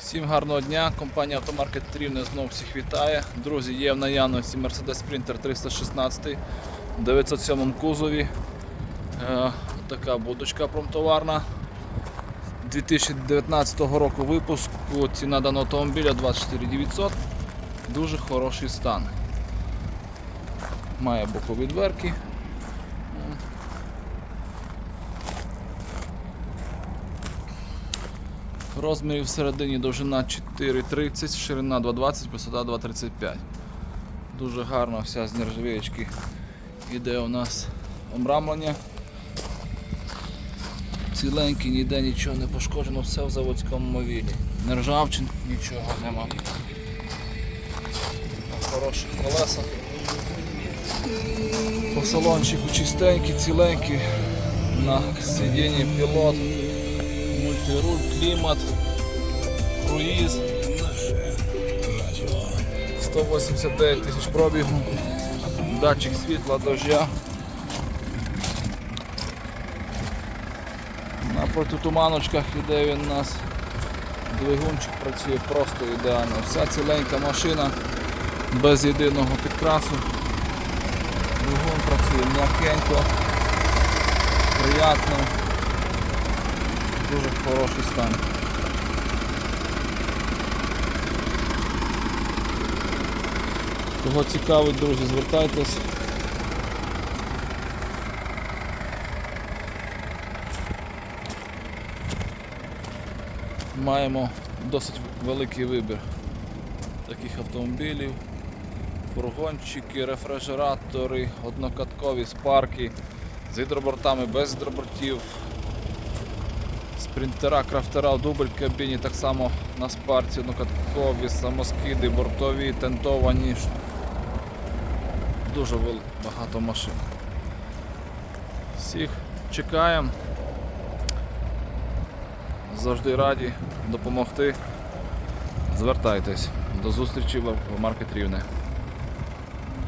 Всім гарного дня. Компанія Автомаркет Рівне знову всіх вітає. Друзі, є в наявності Mercedes Sprinter 316 в 907 кузові. Е, така будочка промтоварна. 2019 року випуску. Ціна даного автомобіля 24 900. Дуже хороший стан. Має бокові дверки. Розмірів всередині довжина 4,30, ширина 2,20, висота 2,35. Дуже гарно вся з нержавіючки іде у нас обрамлення. Ціленький, ніде нічого не пошкоджено, все в заводському мовілі. Нержавчин, нічого нема. На хороших колесах. По салончику чистенький, ціленький. На сидінні пілот мультируль, клімат, круїз. 189 тисяч пробігу, датчик світла, дождя. На протитуманочках іде він у нас. Двигунчик працює просто ідеально. Вся ціленька машина без єдиного підкрасу. Двигун працює м'якенько, приятно. Дуже хороший стан. Кого цікавить, друзі, звертайтесь. Маємо досить великий вибір таких автомобілів, фургончики, рефрижератори, однокаткові спарки з гідробортами, без гідробортів, спринтера, крафтера дубль кабіні, так само на спарці, однокаткові, самоскиди, бортові, тентовані. Дуже багато машин. Всіх чекаємо. Завжди раді допомогти. Звертайтесь. До зустрічі в маркет Рівне.